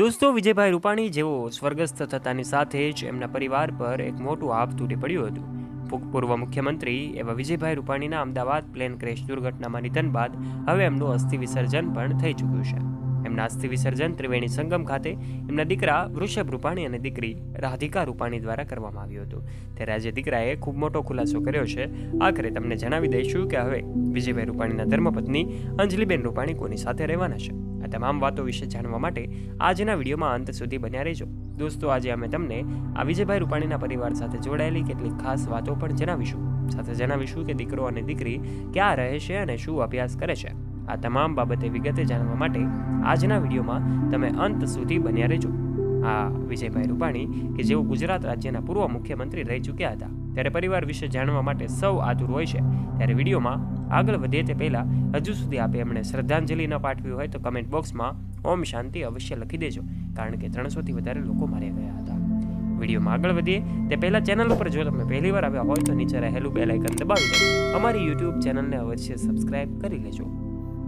દોસ્તો, વિજયભાઈ રૂપાણી જેઓ સ્વર્ગસ્થ થતાની સાથે જ એમના પરિવાર પર એક મોટું આપ તૂટી પડ્યું હતું. ભૂતપૂર્વ પૂર્વ મુખ્યમંત્રી એવા વિજયભાઈ રૂપાણીના અમદાવાદ પ્લેન ક્રેશ દુર્ઘટનામાં નિધન બાદ હવે એમનું અસ્થિ વિસર્જન પણ થઈ ચૂક્યું છે. એમના અસ્થિ વિસર્જન ત્રિવેણી સંગમ ખાતે એમના દીકરા વૃષભ રૂપાણી અને દીકરી રાધિકા રૂપાણી દ્વારા કરવામાં આવ્યું હતું. ત્યારે આજે દીકરાએ ખૂબ મોટો ખુલાસો કર્યો છે. આખરે તમને જણાવી દઈશું કે હવે વિજયભાઈ રૂપાણીના ધર્મપત્ની અંજલિબેન રૂપાણી કોની સાથે રહેવાના છે. તમામ વાતો વિશે જાણવા માટે આજના વિડીયોમાં અંત સુધી બન્યા રહેજો. દોસ્તો, આજે અમે તમને આ વિજયભાઈ રૂપાણીના પરિવાર સાથે જોડાયેલી કેટલીક ખાસ વાતો પણ જણાવીશું. સાથે જણાવીશું કે દીકરો અને દીકરી ક્યાં રહે છે અને શું અભ્યાસ કરે છે. આ તમામ બાબતે વિગતે જાણવા માટે આજના વિડીયોમાં તમે અંત સુધી બન્યા રહેજો. આ વિજયભાઈ રૂપાણી, કે જેઓ ગુજરાત રાજ્યના પૂર્વ મુખ્યમંત્રી રહી ચૂક્યા હતા ત્યારે પરિવાર વિશે જાણવા માટે સૌ આતુર હોય છે. ત્યારે વિડીયોમાં આગળ વધે તે પહેલાં હજુ સુધી આપે એમણે શ્રદ્ધાંજલિ ન પાઠવી હોય તો કમેન્ટ બોક્સમાં ઓમ શાંતિ અવશ્ય લખી દેજો, કારણ કે ત્રણસોથી વધારે લોકો માર્યા ગયા હતા. વિડીયોમાં આગળ વધીએ તે પહેલાં ચેનલ ઉપર જો તમે પહેલી વાર આવ્યા હોય તો નીચે રહેલું બેલ આઇકન દબાવી દો. અમારી યુટ્યુબ ચેનલને અવશ્ય સબસ્ક્રાઇબ કરી લેજો.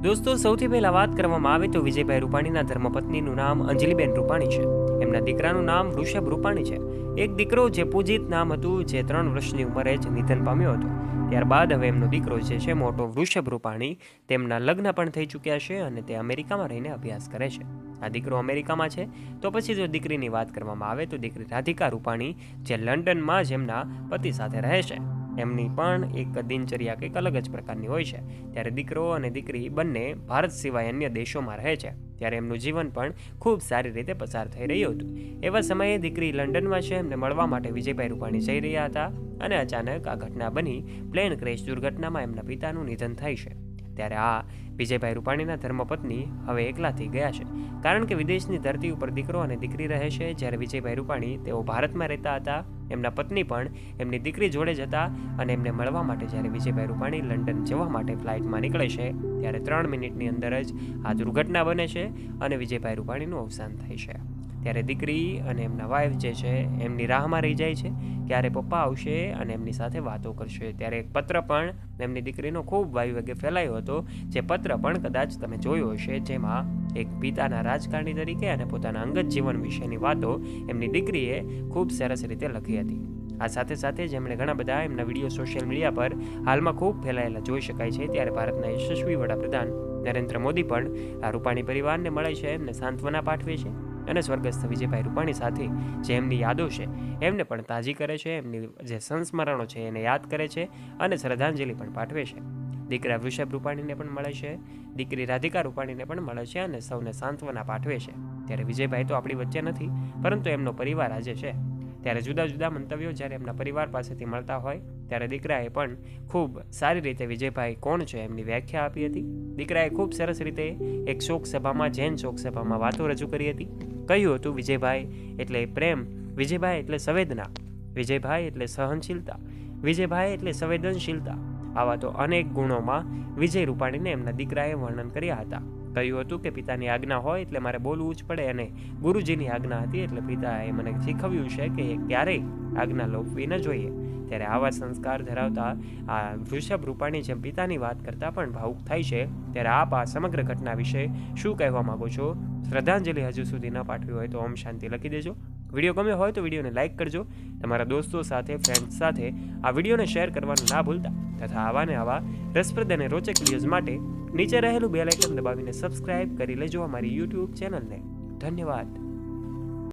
દોસ્તો, સૌથી પહેલાં વાત કરવામાં આવે તો વિજયભાઈ રૂપાણીના ધર્મપત્નીનું નામ અંજલિબેન રૂપાણી છે. એમના દીકરાનું નામ વૃષભ રૂપાણી છે. એક દીકરો જે પૂજિત નામ હતું, જે ત્રણ વર્ષની ઉંમરે જ નિધન પામ્યો હતો. ત્યારબાદ હવે એમનો દીકરો જે છે, મોટો વૃષભ રૂપાણી, તેમના લગ્ન પણ થઈ ચૂક્યા છે અને તે અમેરિકામાં રહીને અભ્યાસ કરે છે. આ દીકરો અમેરિકામાં છે. તો પછી જો દીકરીની વાત કરવામાં આવે, તો દીકરી રાધિકા રૂપાણી, જે લંડનમાં જ એમના પતિ સાથે રહે છે. એમની પણ એક દિનચર્યા કંઈક અલગ જ પ્રકારની હોય છે. ત્યારે દીકરો અને દીકરી બંને ભારત સિવાય અન્ય દેશોમાં રહે છે. ત્યારે એમનું જીવન પણ ખૂબ સારી રીતે પસાર થઈ રહ્યું હતું. એવા સમયે દીકરી લંડનમાં છે. એમને મળવા માટે વિજયભાઈ રૂપાણી જઈ રહ્યા હતા અને અચાનક આ ઘટના બની. પ્લેન ક્રેશ દુર્ઘટનામાં એમના પિતાનું નિધન થાય છે. ત્યારે આ વિજયભાઈ રૂપાણીના ધર્મપત્ની હવે એકલા થઈ ગયા છે. કારણ કે વિદેશની ધરતી ઉપર દીકરો અને દીકરી રહે છે, જ્યારે વિજયભાઈ રૂપાણી તેઓ ભારતમાં રહેતા હતા. એમના પત્ની પણ એમની દીકરી જોડે જ હતા અને એમને મળવા માટે જ્યારે વિજયભાઈ રૂપાણી લંડન જવા માટે ફ્લાઇટમાં નીકળે છે, ત્યારે ત્રણ મિનિટની અંદર જ આ દુર્ઘટના બને છે અને વિજયભાઈ રૂપાણીનું અવસાન થાય છે. ત્યારે દીકરી અને એમના વાઈફ જે છે, એમની રાહમાં રહી જાય છે. ક્યારે પપ્પા આવશે અને એમની સાથે વાતો કરશે. ત્યારે એક પત્ર પણ એમની દીકરીનો ખૂબ વાયુવેગે ફેલાયો હતો. જે પત્ર પણ કદાચ તમે જોયો હશે, જેમાં એક પિતાના રાજકારણી તરીકે અને પોતાના અંગત જીવન વિશેની વાતો એમની દીકરીએ ખૂબ સરસ રીતે લખી હતી. આ સાથે સાથે જેમણે ઘણા બધા એમના વીડિયો સોશિયલ મીડિયા પર હાલમાં ખૂબ ફેલાયેલા જોઈ શકાય છે. ત્યારે ભારતના યશસ્વી વડાપ્રધાન નરેન્દ્ર મોદી પણ આ રૂપાણી પરિવારને મળે છે, એમને સાંત્વના પાઠવે છે. અને સ્વર્ગસ્થ વિજયભાઈ રૂપાણી સાથે જે એમની યાદો છે, એમને પણ તાજી કરે છે, એમની જે સંસ્મરણો છે એને યાદ કરે છે અને શ્રદ્ધાંજલિ પણ પાઠવે છે. દીકરા વૃષભ રૂપાણીને પણ મળે છે, દીકરી રાધિકા રૂપાણીને પણ મળે છે અને સૌને સાંત્વના પાઠવે છે. ત્યારે વિજયભાઈ તો આપણી વચ્ચે નથી, પરંતુ એમનો પરિવાર આજે છે. ત્યારે જુદા જુદા મંતવ્યો જ્યારે એમના પરિવાર પાસેથી મળતા હોય, ત્યારે દીકરાએ પણ ખૂબ સારી રીતે વિજયભાઈ કોણ છે એમની વ્યાખ્યા આપી હતી. દીકરાએ ખૂબ સરસ રીતે એક શોક સભામાં જૈન શોક સભામાં વાતો રજૂ કરી હતી. કહ્યું હતું વિજયભાઈ એટલે પ્રેમ, વિજયભાઈ એટલે સંવેદના, વિજયભાઈ એટલે સહનશીલતા, વિજયભાઈ એટલે સંવેદનશીલતા. આવા તો અનેક ગુણોમાં વિજય રૂપાણીને એમના દીકરાએ વર્ણન કર્યા હતા. કહ્યું હતું કે પિતાની આજ્ઞા હોય એટલે મારે બોલવું જ પડે અને ગુરુજીની આજ્ઞા હતી એટલે પિતાએ મને શીખવ્યું છે કે ક્યારેય આજ્ઞા લોપવી ન જોઈએ. ત્યારે આવા સંસ્કાર ધરાવતા આ વૃષભ રૂપાણી જેમ પિતાની વાત કરતાં પણ ભાવુક થાય છે. ત્યારે આપ આ સમગ્ર ઘટના વિશે શું કહેવા માગો છો? શ્રદ્ધાંજલિ હજુ સુધી ન પાઠવી હોય તો ઓમ શાંતિ લખી દેજો. વીડિયો ગમ્યો હોય તો વિડીયોને લાઇક કરજો. તમારા દોસ્તો સાથે ફ્રેન્ડ્સ સાથે આ વિડીયોને શેર કરવાનું ના ભૂલતા. તથા આવા ને આવા રસપ્રદ અને રોચક વિડીયોઝ માટે નીચે રહેલું બેલ આઇકન દબાવીને સબસ્ક્રાઇબ કરી લેજો અમારી યુટ્યુબ ચેનલને ધન્યવાદ.